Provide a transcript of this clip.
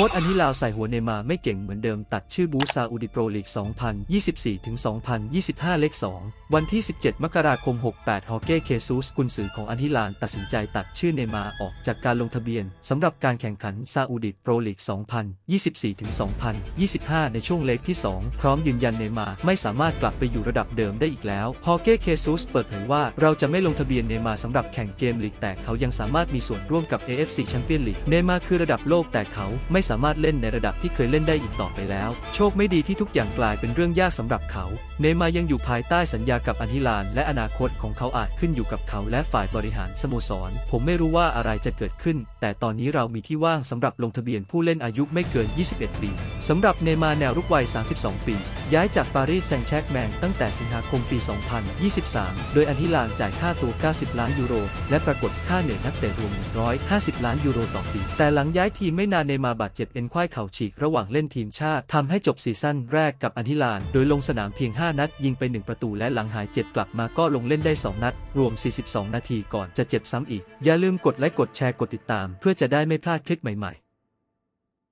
ค้ชอันฮิลาวใส่หัวเนมาไม่เก่งเหมือนเดิมตัดชื่อบูซาอุดิโปรลีก 2024 ถึง 2025 เลข 2 วันที่ 17 มกราคม 68 ฮอเก้เคซูสกุนซือของอันฮิลานตัดสินใจตัดชื่อเนมาออกจากการลงทะเบียนสำหรับการแข่งขันซาอุดิโปรลีก 2024 ถึง 2025 ในช่วงเลขที่ 2 พร้อมยืนยันเนมาไม่สามารถกลับไปอยู่ระดับเดิมได้อีกแล้ว ฮอเก้เคซูสเปิดเผยว่าเราจะไม่ลงทะเบียนเนมาสำหรับแข่งเกมลีกแต่เขายังสามารถมีส่วนร่วมกับ AFC Champions League เนมาคือระดับโลกแต่เขาไม่สามารถเล่นในระดับที่เคยเล่นได้อีกต่อไปแล้ว โชคไม่ดีที่ทุกอย่างกลายเป็นเรื่องยากสำหรับเขา เนมายังอยู่ภายใต้สัญญากับอันฮิลาน และอนาคตของเขาอาจขึ้นอยู่กับเขาและฝ่ายบริหารสโมสร ผมไม่รู้ว่าอะไรจะเกิดขึ้น แต่ตอนนี้เรามีที่ว่างสำหรับลงทะเบียนผู้เล่นอายุไม่เกิน 21 ปีสำหรับเนมาแนวรุกวัย 32 ปี ย้ายจากปารีสแซงต์แชร์กแมงตั้งแต่สิงหาคมปี 2023 โดยอันฮิลานจ่ายค่าตัว 90 ล้านยูโร และปรากฏค่าเหนื่อยนักเตะรวม 150 ล้านยูโรต่อปี แต่หลังย้ายทีมไม่นานเนมาบาดเจ็บเอ็นควายเข่าฉีกระหว่างเล่นทีมชาติทำให้จบซีซั่นแรกกับอันฮิลาน โดยลงสนามเพียง 5 นัด ยิงไป 1 ประตูและหลังหายเจ็บกลับมาก็ลงเล่นได้ 2 นัด รวม 42 นาทีก่อนจะเจ็บซ้ำอีก อย่าลืมกดไลค์กดแชร์กดติดตาม เพื่อจะได้ไม่พลาดคลิปใหม่ๆ